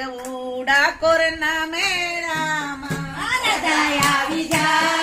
જવું ડાકોર ના મેળામાં દયા આવી જાય